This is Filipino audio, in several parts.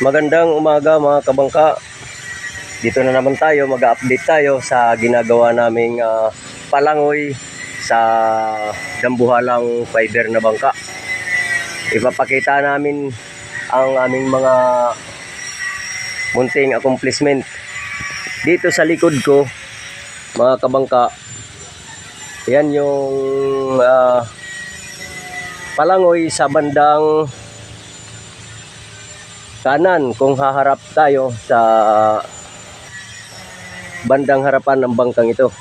Magandang umaga mga kabangka. Dito na naman tayo, mag-update tayo sa ginagawa naming ah, palangoy sa dambuhalang fiber na bangka. Ipapakita namin ang aming mga munting accomplishment. Dito sa likod ko, mga kabangka, yan yung ah, palangoy sa bandang kanan kung haharap tayo sa bandang harapan ng bangkang ito.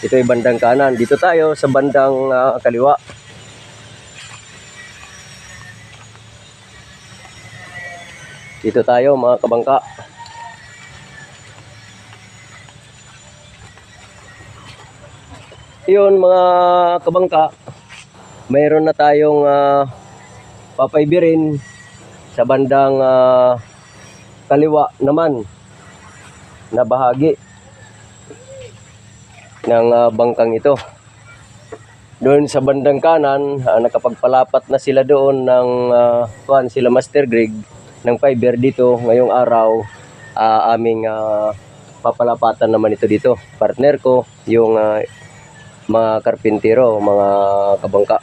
Ito ay bandang kanan. Dito tayo sa bandang ah, kaliwa. Dito tayo mga kabangka. Yun mga kabangka, mayroon na tayong uh, papaybirin sa bandang ah, kaliwa naman na bahagi ng ah, bangkang ito. Doon sa bandang kanan, ah, nakapagpalapat na sila doon ng uh, kuhan sila Master Greg ng fiber dito ngayong araw ah, aming ah, papalapatan naman ito dito. Partner ko yung ah, mga karpintero, mga kabangka.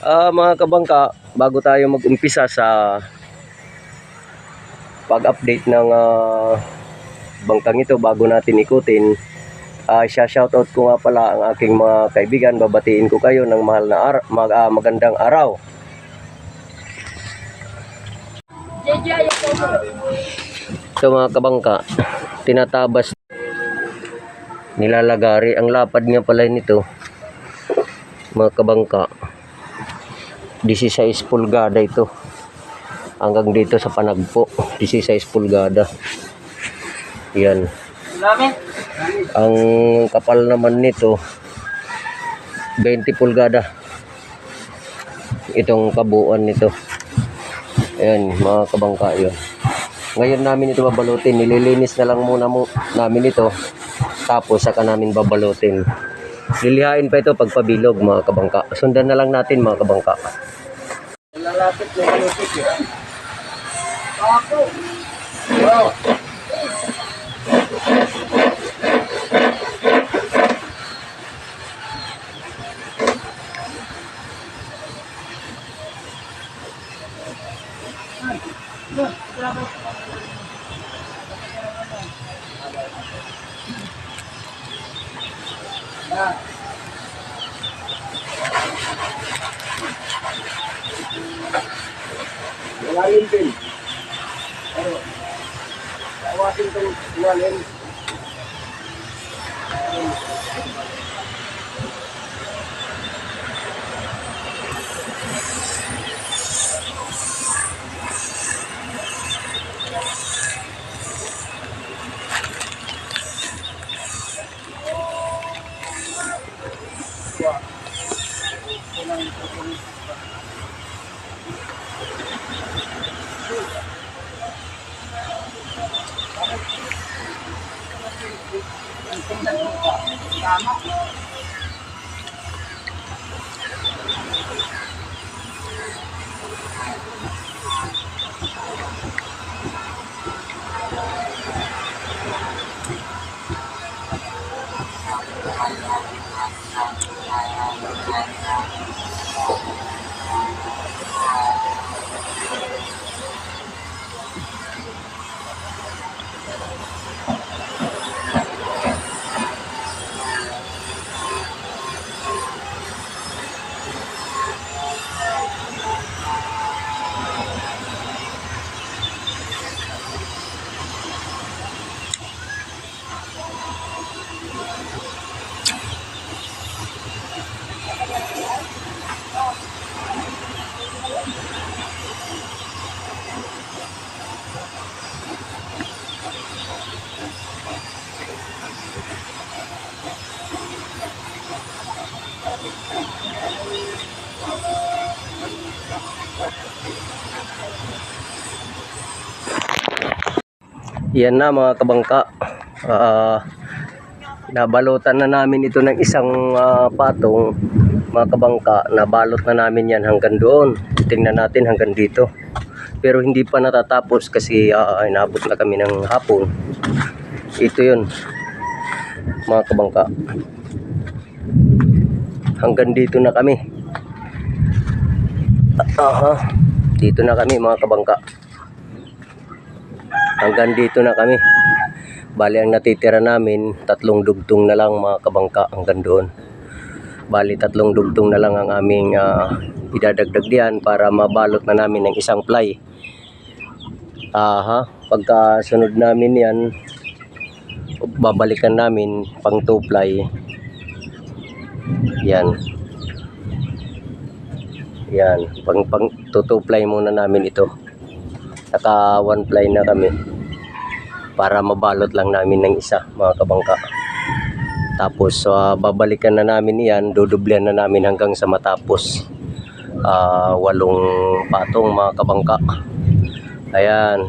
Ah, mga kabangka, bago tayo mag-umpisa sa pag-update ng ah, bangkang ito bago natin ikutin. Uh, siya shoutout ko nga pala ang aking mga kaibigan. Babatiin ko kayo ng mahal na ar- mag, ah, magandang araw. Ito mga kabangka, tinatabas nilalagari. Ang lapad nga pala nito, mga kabangka, 16 pulgada ito. Hanggang dito sa panagpo, 16 pulgada. Yan. Ang kapal naman nito 20 pulgada. Itong kabuuan nito. Ayan, mga kabangka yun. Ngayon namin ito babalutin. Nililinis na lang muna mo, namin ito. Tapos saka namin babalutin. Lilihain pa ito pagpabilog mga kabangka. Sundan na lang natin mga kabangka. Lalapit na balutin Malalim din. Ano? Tawasin itong malalim. Yan na mga kabangka. Ah, nabalutan na namin ito ng isang ah, patong mga kabangka. Nabalot na namin yan hanggang doon. Tingnan natin hanggang dito. Pero hindi pa natatapos kasi ah, inabot na kami ng hapon. Ito yun, mga kabangka. Hanggang dito na kami. Aha, dito na kami mga kabangka. Hanggang dito na kami. Bali ang natitira namin, tatlong dugtong na lang mga kabangka hanggang doon. Bali tatlong dugtong na lang ang aming ah, idadagdag diyan para mabalot na namin ng isang ply. Aha, pagka sunod namin yan, babalikan namin pang 2 ply. Yan. Yan, pang pang 2 ply muna namin ito. Naka 1 ply na kami para mabalot lang namin ng isa mga kabangka. Tapos ah, babalikan na namin yan, dudublihan na namin hanggang sa matapos. Ah, walong patong mga kabangka. Ayan.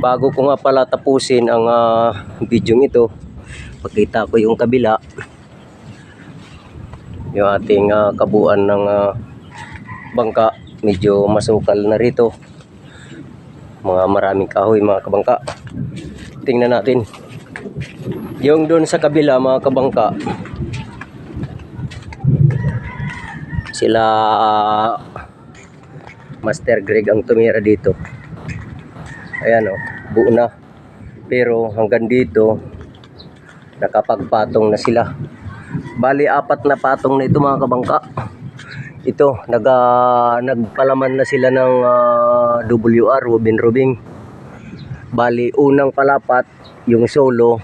Bago ko nga pala tapusin ang ah, video ito, pakita ko yung kabila. Yung ating ah, kabuuan ng ah, bangka, medyo masukal na rito. Mga maraming kahoy mga kabangka. Tingnan natin. Yung doon sa kabila mga kabangka, sila Master Greg ang tumira dito. Ayan o, buo na. Pero hanggang dito, nakapagpatong na sila. Bali, apat na patong na ito mga kabangka. Ito, naga, nagpalaman na sila ng ah, WR, Rubin Rubing. Bali, unang palapat, yung solo.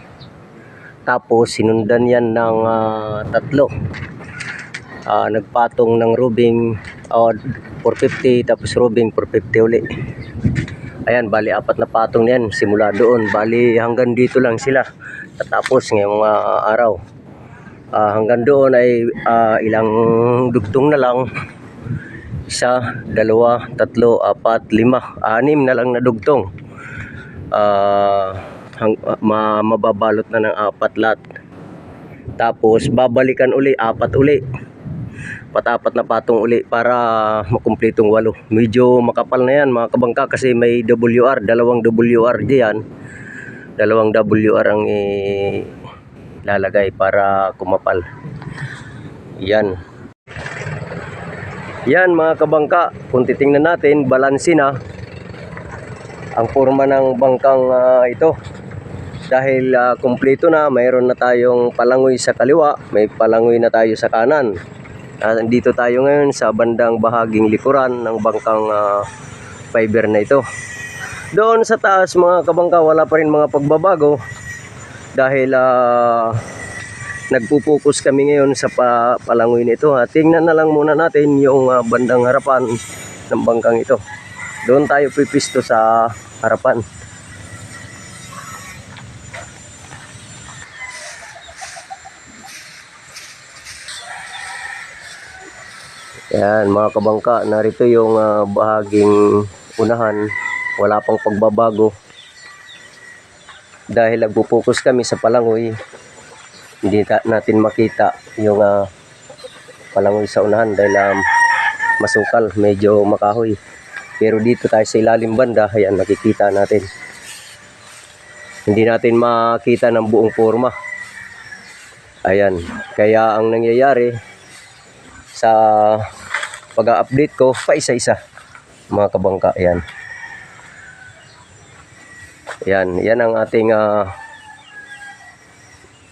Tapos, sinundan yan ng ah, tatlo. Ah, nagpatong ng Rubing oh, 450, tapos Rubing 450 uli. Ayan, bali apat na patong yan simula doon. Bali hanggang dito lang sila. Tapos ngayong ah, araw. Ah, hanggang doon ay ah, ilang dugtong na lang. Isa, dalawa, tatlo, apat, lima, anim na lang na dugtong. Ah, hang, ma- mababalot na ng apat lahat. Tapos babalikan uli, apat uli. Patapat na patong uli para makumpletong walo. Medyo makapal na yan mga kabangka kasi may WR, dalawang WR diyan. Dalawang WR ang ilalagay para kumapal. Yan. Yan mga kabangka, kung titingnan natin, balansi na ang forma ng bangkang ah, ito. Dahil ah, kumpleto na, mayroon na tayong palangoy sa kaliwa, may palangoy na tayo sa kanan. Ah, dito tayo ngayon sa bandang bahaging likuran ng bangkang ah, fiber na ito. Doon sa taas mga kabangka wala pa rin mga pagbabago dahil ah, nagpupokus kami ngayon sa pa palangoy nito. Ha. Tingnan na lang muna natin yung ah, bandang harapan ng bangkang ito. Doon tayo pipisto sa harapan. Yan mga kabangka, narito yung ah, bahaging unahan, wala pang pagbabago. Dahil nagpo-focus kami sa palangoy, hindi natin makita yung ah, palangoy sa unahan dahil um, masukal, medyo makahoy. Pero dito tayo sa ilalim banda, ayan nakikita natin. Hindi natin makita ng buong forma. Ayan, kaya ang nangyayari, sa pag-update ko pa isa-isa mga kabangka yan yan yan ang ating ah,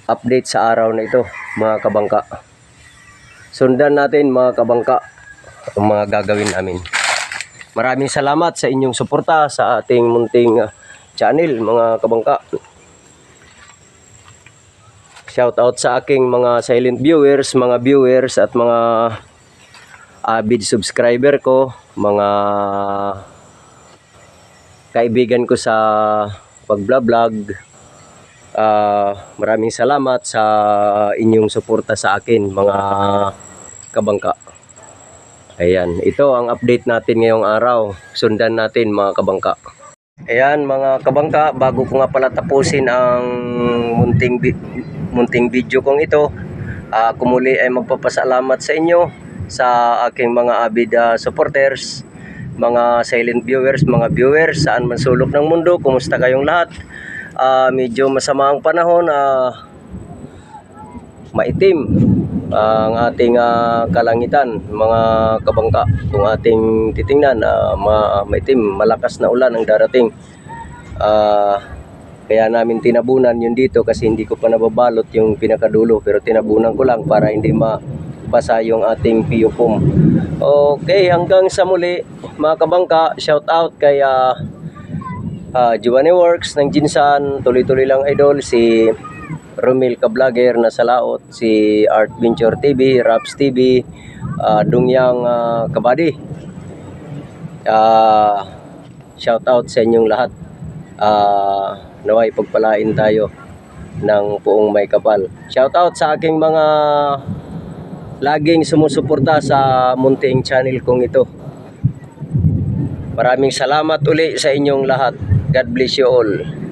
update sa araw na ito mga kabangka. Sundan natin mga kabangka ang mga gagawin namin. Maraming salamat sa inyong suporta sa ating munting ah, channel mga kabangka. Shout out sa aking mga silent viewers, mga viewers at mga avid subscriber ko, mga kaibigan ko sa pag-vlog. Ah, maraming salamat sa inyong suporta sa akin, mga kabangka. Ayan, ito ang update natin ngayong araw. Sundan natin mga kabangka. Ayan mga kabangka, bago ko nga pala tapusin ang munting munting video kong ito, ah kumuli ay magpapasalamat sa inyo sa aking mga avid ah, supporters mga silent viewers, mga viewers, saan man sulok ng mundo, kumusta kayong lahat? Ah, medyo masama ang panahon, ah, maitim ang ating ah, kalangitan, mga kabangka. Kung ating titingnan, ma- maitim, malakas na ulan ang darating. Ah, kaya namin tinabunan yun dito kasi hindi ko pa nababalot yung pinakadulo pero tinabunan ko lang para hindi mabasa yung ating piyupom. Okay, hanggang sa muli mga kabangka, shout out kay ah, ah, Giovanni Works ng Jinsan, tuloy-tuloy lang idol si Romil Kablager na sa laot, si Art Venture TV, Raps TV, ah, Dungyang ah, Kabady. Ah, shout out sa inyong lahat. Ah, naway pagpalain tayo ng puong may kapal. Shout out sa aking mga laging sumusuporta sa munting channel kong ito. Maraming salamat uli sa inyong lahat. God bless you all.